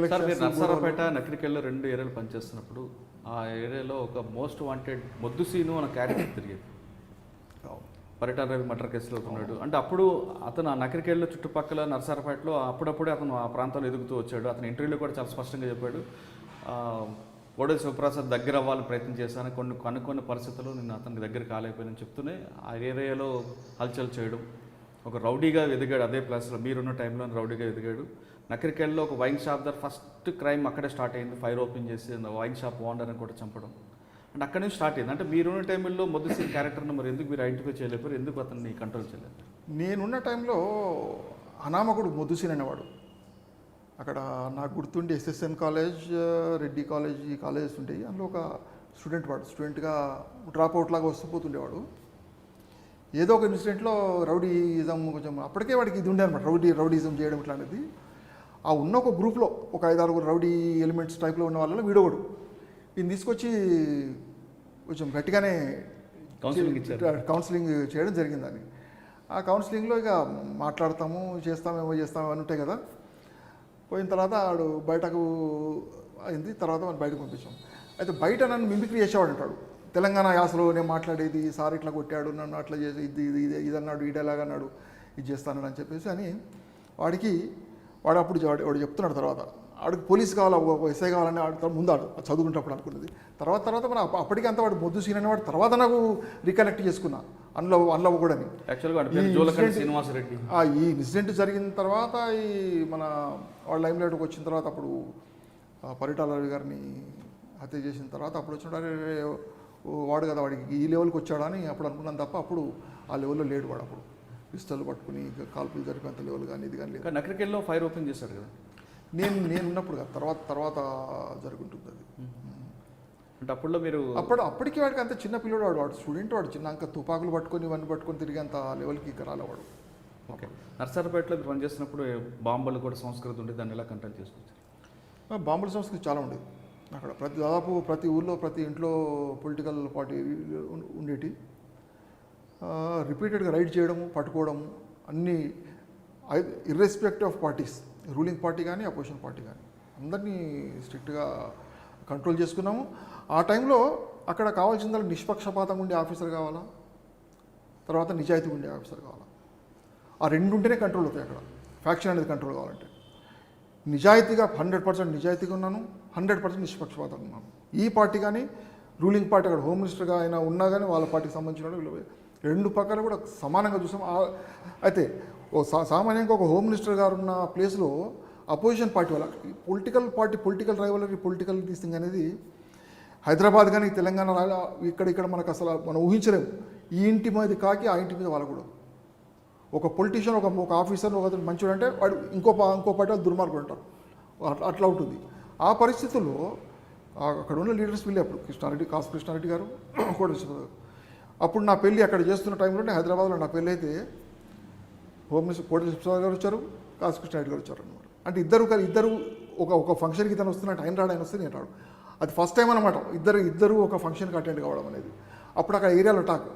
Sir మీరు నర్సరాపేట నకిరికెళ్ళలో రెండు ఏరియాలు పనిచేస్తున్నప్పుడు ఆ ఏరియాలో ఒక మోస్ట్ వాంటెడ్ మొద్దు సీను అనే క్యారెక్టర్ తిరిగేది. పరిటాల రవి మర్డర్ కేసులో ఉన్నాడు అంటే అప్పుడు అతను ఆ నకిరికెళ్ళ చుట్టుపక్కల నర్సరాపేటలో అప్పుడప్పుడే అతను ఆ ప్రాంతంలో ఎదుగుతూ వచ్చాడు. అతను ఇంటర్వ్యూలో కూడా చాలా స్పష్టంగా చెప్పాడు. కోడెల శివప్రసాద్ దగ్గర అవ్వాలని ప్రయత్నం చేశాను. కొన్ని కొన్ని కొన్ని పరిస్థితుల్లో నేను అతనికి దగ్గర కాలేకపోయానని చెప్తూనే ఆ ఏరియాలో హల్చల్ చేయడం ఒక రౌడీగా ఎదిగాడు అదే ప్లేస్లో మీరున్న టైంలో రౌడీగా ఎదిగాడు నకరికెళ్ళలో ఒక వైన్ షాప్ దగ్గర ఫస్ట్ క్రైమ్ అక్కడే స్టార్ట్ అయింది. ఫైర్ ఓపెన్ చేసి వైన్ షాప్ ఓనర్ని కూడా చంపడం. అండ్ అక్కడ నుంచి స్టార్ట్ అయింది. అంటే మీరున్న టైంలో మొదటి క్యారెక్టర్ని మరి ఎందుకు మీరు ఐడెంటిఫై చేయలేకపోయారు? ఎందుకు అతన్ని కంట్రోల్ చేయలేదు? నేనున్న టైంలో అనామకుడు ముద్దుసీన్ అనేవాడు. అక్కడ నాకు గుర్తుండి ఎస్ఎస్ఎన్ కాలేజ్ రెడ్డి కాలేజ్ ఈ కాలేజెస్ ఉంటాయి అందులో ఒక స్టూడెంట్ వాడు. స్టూడెంట్గా డ్రాప్ అవుట్ లాగా వస్తూ పోతుండేవాడు. ఏదో ఒక ఇన్సిడెంట్లో రౌడీయిజం కొంచెం అప్పటికే వాడికి ఇది ఉండే అనమాట రౌడీ రౌడీజం చేయడం ఇట్లాంటిది. ఆ ఉన్న ఒక గ్రూప్లో ఒక ఐదారుగురు రౌడీ ఎలిమెంట్స్ టైప్లో ఉన్న వాళ్ళలో వీడోగడు ఈయన తీసుకొచ్చి కొంచెం గట్టిగానే కౌన్సిలింగ్ చేయడం జరిగిందని ఆ కౌన్సిలింగ్లో ఇక మాట్లాడతాము చేస్తామేమో చేస్తామో అని ఉంటాయి కదా. పోయిన తర్వాత ఆడు బయటకు అయింది తర్వాత మనం బయటకు పంపించాం. అయితే బయట నన్ను మిమిక్రీ చేసేవాడు అంటాడు తెలంగాణ యాసలో నేను మాట్లాడేది సార్ ఇట్లా కొట్టాడు నన్ను అట్లా చేసి ఇది ఇది ఇది ఇది అన్నాడు ఈడేలాగా అన్నాడు ఇది చేస్తానని అని చెప్పేసి అని వాడికి వాడు అప్పుడు వాడు వాడు చెప్తున్నాడు తర్వాత. ఆడికి పోలీస్ కావాలా ఒక ఎస్ఐ కావాలని ఆడు ముందు ఆడు చదువుకుంటప్పుడు అనుకున్నది. తర్వాత తర్వాత మన అప్ప- అప్పటికి అంత వాడు మొద్దు సీన్ అనేవాడు తర్వాత నాకు రికలెక్ట్ చేసుకున్నా అందులో అందులో కూడా యాక్చువల్గా వాడి ఈ ఇన్సిడెంట్ జరిగిన తర్వాత ఈ మన వాళ్ళ లైమ్ లైట్కి వచ్చిన తర్వాత అప్పుడు పరిటాల గారిని హత్య చేసిన తర్వాత అప్పుడు వచ్చిన వాడు కదా వాడికి ఈ లెవెల్కి వచ్చాడా అని అప్పుడు అనుకున్నాను తప్ప అప్పుడు ఆ లెవెల్లో లేడు వాడు అప్పుడు. పిస్తలు పట్టుకుని ఇక కాల్పులు జరిపేంత లెవెల్ కానీ ఇది కానీ లేదు. నకరికెళ్ళలో ఫైర్ ఓపెన్ చేశాడు కదా? నేను నేను ఉన్నప్పుడు కాదు తర్వాత తర్వాత జరుగుంటుంది అది. అంటే అప్పుడులో మీరు అప్పుడు అప్పటికి వాడికి అంత చిన్న పిల్లడు వాడు వాడు స్టూడెంట్ వాడు చిన్న అంక తుపాకులు పట్టుకొని ఇవన్నీ పట్టుకొని తిరిగేంత లెవెల్కి ఇక రాలేవాడు ఓకే. నర్సరాపేటలో మీరు పనిచేస్తున్నప్పుడు బాంబులు కూడా సంస్కృతి ఉండి దాన్ని ఎలా కంట్రోల్ చేసుకోవచ్చు బాంబుల సంస్కృతి చాలా ఉండేది. అక్కడ ప్రతి దాదాపు ప్రతి ఊళ్ళో ప్రతి ఇంట్లో పొలిటికల్ పార్టీ ఉండేటి. రిపీటెడ్గా రైడ్ చేయడము పట్టుకోవడము అన్నీ irrespective of parties ruling party కానీ అపోజిషన్ పార్టీ కానీ అందరినీ స్ట్రిక్ట్గా కంట్రోల్ చేసుకున్నాము. ఆ టైంలో అక్కడ కావాల్సిందల్లా నిష్పక్షపాతంగా ఉండే ఆఫీసర్ కావాలా? తర్వాత నిజాయితీ ఉండే ఆఫీసర్ కావాలా? ఆ రెండు ఉంటేనే కంట్రోల్ అవుతాయి అక్కడ. ఫ్యాక్షన్ అనేది కంట్రోల్ కావాలంటే. నిజాయితీగా హండ్రెడ్ పర్సెంట్ నిజాయితీగా ఉన్నాను హండ్రెడ్ పర్సెంట్ నిష్పక్షపాతంగా ఉన్నాను. ఈ పార్టీ కానీ రూలింగ్ పార్టీ అక్కడ హోమ్ మినిస్టర్గా అయినా ఉన్నా కానీ వాళ్ళ పార్టీకి సంబంధించిన వీళ్ళు రెండు పక్కన కూడా సమానంగా చూసాం. అయితే ఓ సా- సామాన్యంగా ఒక హోమ్ మినిస్టర్ గారు ఉన్న ప్లేస్లో అపోజిషన్ పార్టీ వాళ్ళ political party political rivalry political thing అనేది హైదరాబాద్ కానీ తెలంగాణ ఇక్కడ ఇక్కడ మనకు అసలు మనం ఊహించలేము. ఈ ఇంటి మీద కాకి ఆ ఇంటి మీద వాళ్ళకూడదు ఒక పొలిటీషియన్ ఒక ఒక ఆఫీసర్ ఒక మంచివాడు అంటే వాడు ఇంకో పా- ఇంకో పార్టీ వాళ్ళు దుర్మార్గులు అట్లా అట్లా ఉంటుంది. ఆ పరిస్థితుల్లో అక్కడ ఉన్న లీడర్స్ వెళ్ళి అప్పుడు. కృష్ణారెడ్డి కాసు కృష్ణారెడ్డి గారు కోటేశ్వర గారు అప్పుడు నా పెళ్ళి అక్కడ చేస్తున్న టైంలోనే హైదరాబాద్లో నా పెళ్ళి అయితే హోమ్ మినిస్టర్ కోటేశ్వర గారు వచ్చారు కాసు కృష్ణారెడ్డి గారు వచ్చారు అనమాట అంటే ఇద్దరు ఇద్దరు ఒక ఒక ఫంక్షన్కి తను వస్తున్నట్టు ఆయన రాడు ఆయన వస్తే నేను రాడు. అది ఫస్ట్ టైం అనమాట ఇద్దరు ఇద్దరు ఒక ఫంక్షన్కి అటెండ్ కావడం అనేది. అప్పుడు అక్కడ ఏరియాలో టాక్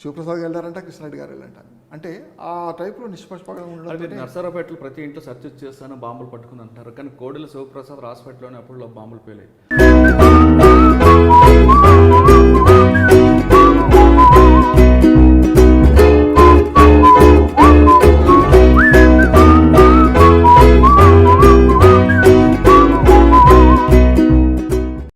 శివప్రసాద్ వెళ్ళారంట కృష్ణారెడ్డి గారు వెళ్ళారంట. అంటే ఆ టైప్లో నిష్పక్షపాతంగా అది ఉండడం నర్సరాపేటలో ప్రతి ఇంట్లో సర్చ్ చేస్తాను బాంబులు పట్టుకుని అంటారు కానీ కోడెల శివప్రసాద్ హాస్పిటల్లోనే అప్పుడు బాంబులు పేలాయి